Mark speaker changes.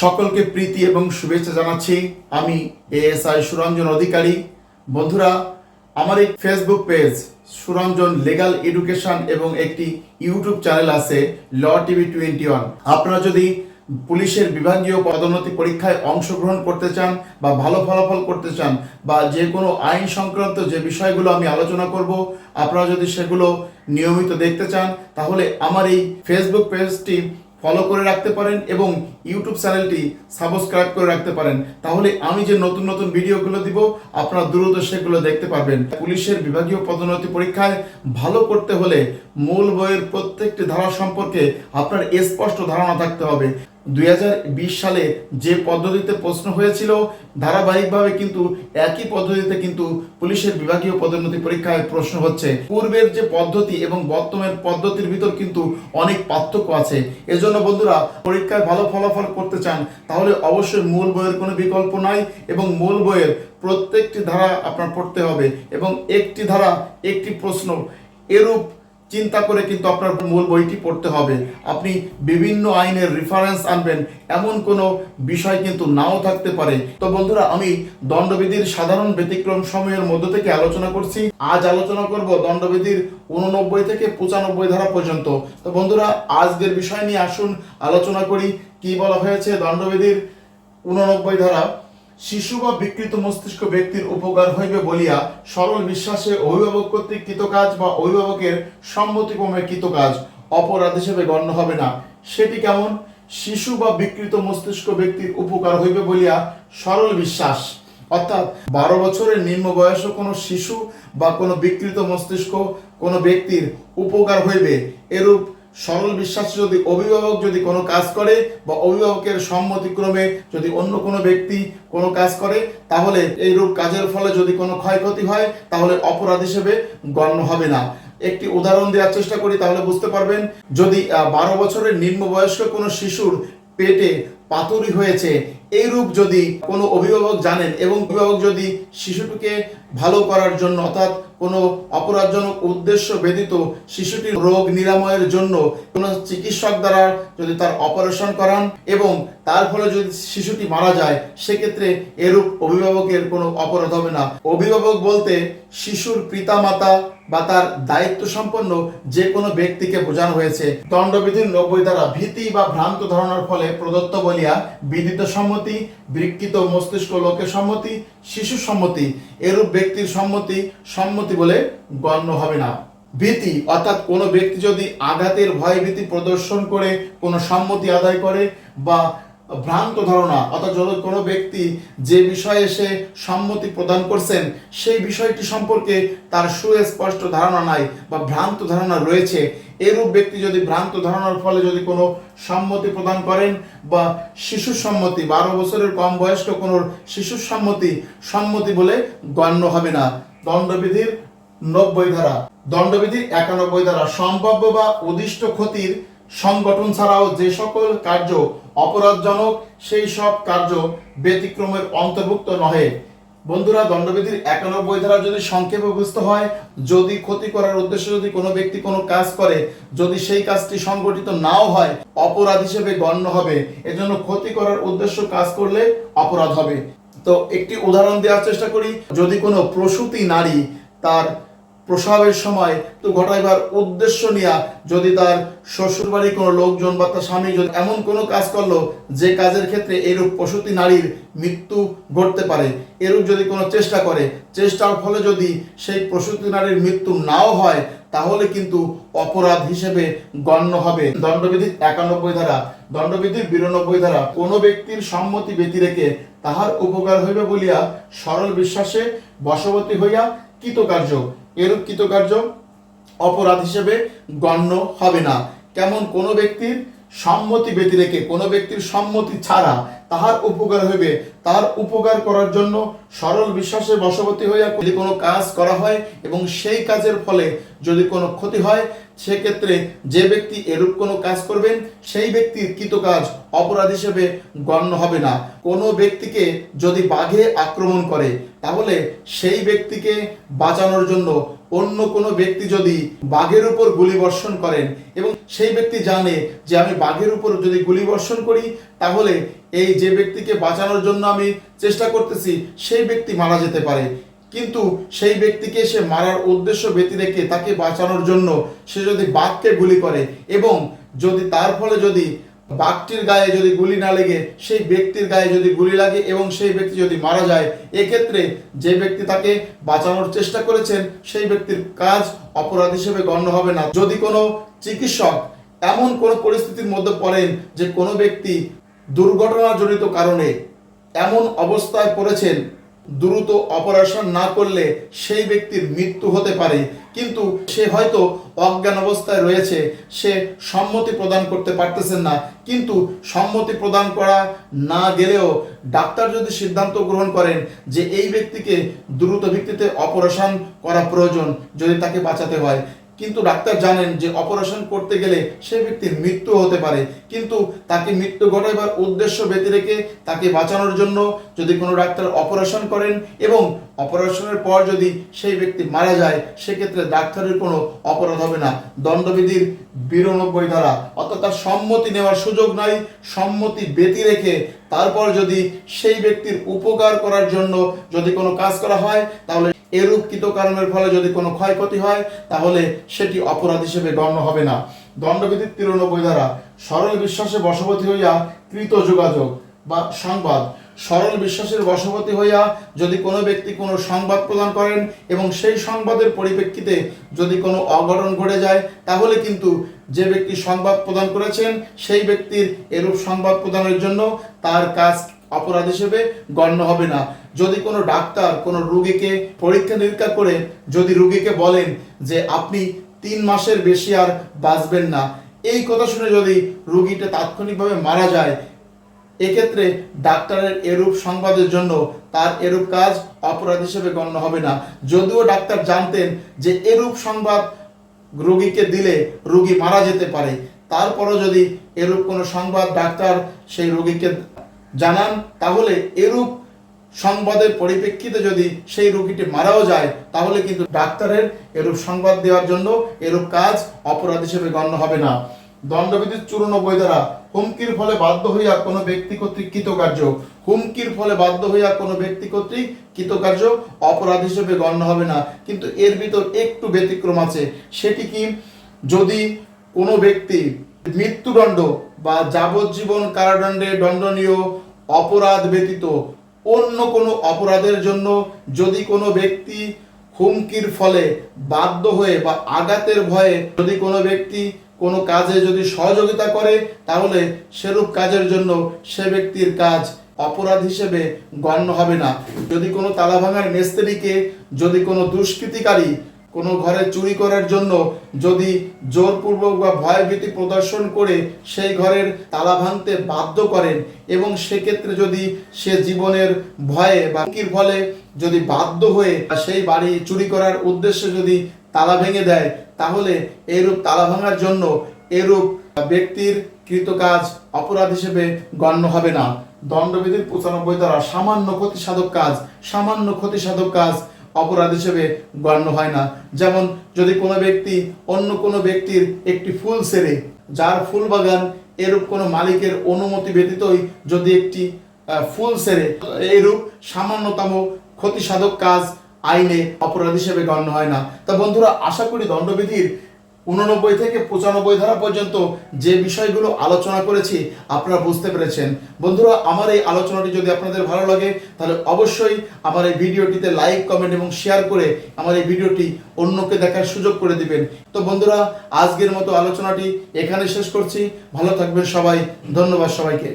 Speaker 1: সকলকে প্রীতি এবং শুভেচ্ছা জানাচ্ছি। আমি এএসআই সুরঞ্জন অধিকারী। বন্ধুরা, আমার এই Facebook page Suranjan legal education এবং একটি ইউটিউব চ্যানেল আছে ল টিভি টোয়েন্টি ওয়ান আপনারা যদি পুলিশের বিভাগীয় পদোন্নতি পরীক্ষায় অংশগ্রহণ করতে চান বা ভালো ফলাফল করতে চান বা যে কোনো আইন সংক্রান্ত যে বিষয়গুলো আমি আলোচনা করব, আপনারা যদি সেগুলো নিয়মিত দেখতে চান, তাহলে আমার এই ফেসবুক পেজটি ফলো করে রাখতে পারেন এবং ইউটিউব চ্যানেলটি সাবস্ক্রাইব করে রাখতে পারেন। তাহলে আমি যে নতুন নতুন ভিডিওগুলো দিব, আপনারা দ্রুত সেগুলো দেখতে পারবেন। পুলিশের বিভাগীয় পদোন্নতি পরীক্ষায় ভালো করতে হলে মূল বইয়ের প্রত্যেকটি ধারা সম্পর্কে আপনার স্পষ্ট ধারণা থাকতে হবে। দুই হাজার বিশ সালে যে পদ্ধতিতে প্রশ্ন হয়েছিল, ধারাবাহিকভাবে কিন্তু একই পদ্ধতিতে কিন্তু পুলিশের বিভাগীয় পদোন্নতি পরীক্ষায় প্রশ্ন হচ্ছে। পূর্বের যে পদ্ধতি এবং বর্তমান পদ্ধতির ভিতর কিন্তু অনেক পার্থক্য আছে। এজন্য বন্ধুরা, পরীক্ষায় ভালো ফলাফল করতে চান, তাহলে অবশ্যই মূল বইয়ের কোনো বিকল্প নাই এবং মূল বইয়ের প্রত্যেকটি ধারা আপনার পড়তে হবে এবং একটি ধারা, একটি প্রশ্ন এরূপ চিন্তা করে কিন্তু আপনার মূল বইটি পড়তে হবে। আপনি বিভিন্ন আইনের রেফারেন্স আনবেন, এমন কোনো বিষয় কিন্তু নাও থাকতে পারে। তো বন্ধুরা, আমি দণ্ডবিধির সাধারণ ব্যতিক্রম সময়ের মধ্য থেকে আলোচনা করছি। আজ আলোচনা করব দণ্ডবিধির উননব্বই থেকে পঁচানব্বই ধারা পর্যন্ত। তো বন্ধুরা, আজকের বিষয় নিয়ে আসুন, আলোচনা করি, কি বলা হয়েছে দণ্ডবিধির উননব্বই ধারা? শিশু বা বিকৃত মস্তিষ্ক ব্যক্তির উপকার হইবে বলিয়া সরল বিশ্বাসে অভিভাবক কর্তৃক কৃত কাজ বা অভিভাবকের সম্মতিক্রমে কৃত কাজ অপরাধ হিসেবে গণ্য হবে না। সেটি কেমন? শিশু বা বিকৃত মস্তিষ্ক ব্যক্তির উপকার হইবে বলিয়া সরল বিশ্বাস। অর্থাৎ বারো বছরের নিম্ন বয়স কোনো শিশু বা কোনো বিকৃত মস্তিষ্ক কোনো ব্যক্তির উপকার হইবে, এরূপ সরল বিশ্বাস যদি অভিভাবক যদি কোনো কাজ করে বা অভিভাবকের সম্মতিক্রমে যদি অন্য কোনো ব্যক্তি কোনো কাজ করে, তাহলে এই রূপ কাজের ফলে যদি কোনো ক্ষয়ক্ষতি হয়, তাহলে অপরাধ হিসেবে গণ্য হবে না। একটি উদাহরণ দেওয়ার চেষ্টা করি, তাহলে বুঝতে পারবেন, যদি বারো বছরের নিম্ন বয়স্ক কোনো শিশুর পেটে পাতুরি হয়েছে এই রূপ যদি কোনো অভিভাবক জানেন এবং অভিভাবক যদি শিশুটিকে ভালো করার জন্য অর্থাৎ কোনো অপরাধজনক উদ্দেশ্য ব্যতীত শিশুটির রোগ নিরাময়ের জন্য কোনো চিকিৎসক দ্বারা যদি তার অপারেশন করান এবং তার ফলে যদি শিশুটি মারা যায়, সেক্ষেত্রে এরূপ অভিভাবকের কোনো অপরাধ হবে না। অভিভাবক বলতে শিশুর পিতামাতা বা তার দায়িত্ব সম্পন্ন যে কোনো ব্যক্তিকে বোঝানো হয়েছে। দণ্ডবিধির নব্বই দ্বারা ভীতি বা ভ্রান্ত ধারণার ফলে প্রদত্ত বলিয়া বিদিত সম্মতি বিকৃত মস্তিষ্ক লোকের সম্মতি শিশু সম্মতি, এরূপ ব্যক্তির সম্মতি সম্মতি বলে গণ্য হবে না। ভীতি, অর্থাৎ কোনো ব্যক্তি যদি আঘাতের ভয় ভীতি প্রদর্শন করে, কোনো সম্মতি আদায় করে বা ভ্রান্ত ধারণা, অর্থাৎ কোনো ব্যক্তি যে বিষয়ে সে সম্মতি প্রদান করছেন, সেই বিষয়টি সম্পর্কে তার সুস্পষ্ট ধারণা নাই বা ভ্রান্ত ধারণা রয়েছে, এরূপ ব্যক্তি যদি ভ্রান্ত ধারণার ফলে যদি কোনো সম্মতি প্রদান করেন বা শিশু সম্মতি, বারো বছরের কম বয়স্ক কোনো শিশুর সম্মতি সম্মতি বলে গণ্য হবে না। দণ্ডবিধির নব্বই ধারা, দণ্ডবিধির একানব্বই ধারা, সম্ভাব্য বা উদিষ্ট ক্ষতির সংগঠন ছাড়াও যে সকল কার্য অপরাধজনক, সেই সব কার্য ব্যতিক্রমের অন্তর্ভুক্ত নহে। বন্ধুরা, দণ্ডবিধির একানব্বই ধারা যদি সংক্ষেপে বুঝতে হয়, যদি ক্ষতি করার উদ্দেশ্যে যদি কোনো ব্যক্তি কোনো কাজ করে, যদি সেই কাজটি সংগঠিত নাও হয়, অপরাধ হিসেবে গণ্য হবে। এজন্য ক্ষতি করার উদ্দেশ্য কাজ করলে অপরাধ হবে। তো একটি উদাহরণ দেওয়ার চেষ্টা করি। যদি কোনো প্রসূতি নারী তার প্রসবের সময় তো ঘটাইবার উদ্দেশ্য নিয়ে যদি তার শ্বশুর বাড়ির কোনো লোকজন বা তার স্বামী যদি এমন কোনো কাজ করল, যে কাজের ক্ষেত্রে এরূপ প্রসূতি নারীর মৃত্যু ঘটতে পারে, এরূপ যদি কোনো চেষ্টা করে, চেষ্টার ফলে যদি সেই প্রসূতি নারীর মৃত্যু নাও হয়, তাহলে কিন্তু অপরাধ হিসেবে গণ্য হবে। দণ্ডবিধির একানব্বই ধারা দণ্ডবিধির বিরানব্বই ধারা, কোনো ব্যক্তির সম্মতি ব্যতি রেখে তাহার উপকার হইবে বলিয়া সরল বিশ্বাসে বশবতী হইয়া কৃতকার্য, এরূপ কৃতকার্য অপরাধ হিসেবে গণ্য হবে না। কেমন কোনো ব্যক্তির সম্মতি ব্যতি রেখে, কোনো ব্যক্তির সম্মতি ছাড়া তাহার উপকার হইবে তার উপকার করার জন্য সরল বিশ্বাসে বসবতী হইয়া যদি কোনো কাজ করা হয় এবং সেই কাজের ফলে যদি কোনো ক্ষতি হয় সেক্ষেত্রে যে ব্যক্তি এরূপ কোনো কাজ করবেন, সেই ব্যক্তির কৃত কাজ অপরাধ হিসেবে গণ্য হবে না। কোনো ব্যক্তিকে যদি বাঘে আক্রমণ করে, তাহলে সেই ব্যক্তিকে বাঁচানোর জন্য অন্য কোনো ব্যক্তি যদি বাঘের উপর গুলি বর্ষণ করেন এবং সেই ব্যক্তি জানে যে আমি বাঘের উপর যদি গুলি বর্ষণ করি, তাহলে এই যে ব্যক্তিকে বাঁচানোর জন্য আমি চেষ্টা করতেছি, সেই ব্যক্তি মারা যেতে পারে। কিন্তু সেই ব্যক্তিকে সে মারার উদ্দেশ্য ব্যতি রেখে তাকে বাঁচানোর জন্য সে যদি বাঘকে গুলি করে এবং যদি তার ফলে যদি বাঘটির গায়ে যদি গুলি না লেগে, সেই ব্যক্তির গায়ে যদি গুলি লাগে এবং সেই ব্যক্তি যদি মারা যায়, এক্ষেত্রে যে ব্যক্তি তাকে বাঁচানোর চেষ্টা করেছেন, সেই ব্যক্তির কাজ অপরাধ হিসেবে গণ্য হবে না। যদি কোনো চিকিৎসক এমন কোনো পরিস্থিতির মধ্যে পড়েন যে কোনো ব্যক্তি দুর্ঘটনাজনিত কারণে এমন অবস্থায় পড়েছেন দ্রুত অপারেশন না করলে সেই ব্যক্তির মৃত্যু হতে পারে। কিন্তু সে হয়তো অজ্ঞান অবস্থায় রয়েছে, সে সম্মতি প্রদান করতে পারতেছেন না। কিন্তু সম্মতি প্রদান করা না গেলেও ডাক্তার যদি সিদ্ধান্ত গ্রহণ করেন যে এই ব্যক্তিকে দ্রুত ভিত্তিতে অপারেশন করা প্রয়োজন, যদি তাকে বাঁচাতে হয় কিন্তু ডাক্তার জানেন যে অপারেশন করতে গেলে সেই ব্যক্তির মৃত্যু হতে পারে। কিন্তু তাকে মৃত্যু ঘটাইবার উদ্দেশ্য ব্যতি রেখে তাকে বাঁচানোর জন্য যদি কোনো ডাক্তার অপারেশন করেন এবং অপারেশনের পর যদি সেই ব্যক্তি মারা যায়, সেক্ষেত্রে ডাক্তারের কোনো অপরাধ হবে না। দণ্ডবিধির বিরানব্বই ধারা, অর্থাৎ তার সম্মতি নেওয়ার সুযোগ নাই, সম্মতি ব্যতি রেখে তারপর যদি সেই ব্যক্তির উপকার করার জন্য যদি কোনো কাজ করা হয়, তাহলে এরূপ কৃতকারণের ফলে যদি কোনো ক্ষয়ক্ষতি হয়, তাহলে সেটি অপরাধ হিসেবে গণ্য হবে না। দণ্ডবিধির তিরানব্বই ধারা, সরল বিশ্বাসে বশবর্তী হইয়া কৃত যোগাযোগ বা সংবাদ। সরল বিশ্বাসের বশবর্তী হইয়া যদি কোনো ব্যক্তি কোনো সংবাদ প্রদান করেন এবং সেই সংবাদের পরিপ্রেক্ষিতে যদি কোনো অঘটন ঘটে যায়, তাহলে কিন্তু যে ব্যক্তি সংবাদ প্রদান করেছেন, সেই ব্যক্তির এরূপ সংবাদ প্রদানের জন্য তার কাজ অপরাধ হিসেবে গণ্য হবে না। যদি কোনো ডাক্তার কোনো রুগীকে পরীক্ষা নিরীক্ষা করে, যদি রুগীকে বলেন যে আপনি তিন মাসের বেশি আর বাঁচবেন না, এই কথা শুনে যদি রুগীটা তাৎক্ষণিকভাবে মারা যায়, এক্ষেত্রে ডাক্তারের এরূপ সংবাদের জন্য তার এরূপ কাজ অপরাধ হিসেবে গণ্য হবে না। যদিও ডাক্তার জানতেন যে এরূপ সংবাদ রোগীকে দিলে রোগী মারা যেতে পারে, তারপরও যদি এরূপ কোনো সংবাদ ডাক্তার সেই রোগীকে জানান, তাহলে এরূপ সংবাদের পরিপ্রেক্ষিতে যদি সেই রোগীটি মারাও যায়, তাহলে কিন্তু ডাক্তারের এরূপ সংবাদ দেওয়ার জন্য এরূপ কাজ অপরাধ হিসেবে গণ্য হবে না। দণ্ডবিধির চুরানব্বই দ্বারা হুমকির ফলে বাধ্য হইয়া কোনো ব্যক্তি কর্তৃক কৃতকার্য। হুমকির ফলে বাধ্য হইয়া কোনো ব্যক্তি কর্তৃক কৃতকার্য অপরাধ হিসেবে গণ্য হবে না। কিন্তু এর ভিতর একটু ব্যতিক্রম আছে। সেটি কি? যদি কোনো ব্যক্তি মৃত্যুদণ্ড বা যাবজ্জীবন কারাদণ্ডে দণ্ডনীয় অপরাধ ব্যতীত অন্য কোনো অপরাধের জন্য যদি কোনো ব্যক্তি হুমকির ফলে বাধ্য হয়ে বা আঘাতের ভয়ে যদি কোনো ব্যক্তি কোনো কাজে যদি সহযোগিতা করে, তাহলে সেরূপ কাজের জন্য সে ব্যক্তির কাজ অপরাধ হিসেবে গণ্য হবে না। যদি কোনো তালা ভাঙার মিস্ত্রিকে, যদি কোনো দুষ্কৃতিকারী কোনো ঘরে চুরি করার জন্য যদি জোরপূর্বক বা ভয়ভীতি প্রদর্শন করে সেই ঘরের তালা ভাঙতে বাধ্য করেন এবং সেক্ষেত্রে যদি সে জীবনের ভয়ে বা হুমকির ফলে যদি বাধ্য হয়ে সেই বাড়ি চুরি করার উদ্দেশ্যে যদি তালা ভেঙে দেয়, তাহলে এরূপ তালা ভাঙার জন্য এরূপ ব্যক্তির কৃত কাজ অপরাধ হিসেবে গণ্য হবে না। দণ্ডবিধির পঁচানব্বই দ্বারা সামান্য ক্ষতি সাধক কাজ, সামান্য ক্ষতি সাধক কাজ অপরাধ হিসেবে গণ্য হয় না। যেমন যদি কোনো ব্যক্তি অন্য কোনো ব্যক্তির একটি ফুল সেরে, যার ফুল বাগান এরূপ কোনো মালিকের অনুমতি ব্যতীতই যদি একটি ফুল সেরে, এরূপ সামান্যতম ক্ষতিসাধক কাজ আইনে অপরাধ হিসেবে গণ্য হয় না। তা বন্ধুরা, আশা করি দণ্ডবিধির উননব্বই থেকে পঁচানব্বই ধারা পর্যন্ত যে বিষয়গুলো আলোচনা করেছি, আপনারা বুঝতে পেরেছেন। বন্ধুরা, আমার এই আলোচনাটি যদি আপনাদের ভালো লাগে, তাহলে অবশ্যই আমার এই ভিডিওটিতে লাইক, কমেন্ট এবং শেয়ার করে আমার এই ভিডিওটি অন্যকে দেখার সুযোগ করে দিবেন। তো বন্ধুরা, আজকের মতো আলোচনাটি এখানে শেষ করছি। ভালো থাকবেন সবাই। ধন্যবাদ সবাইকে।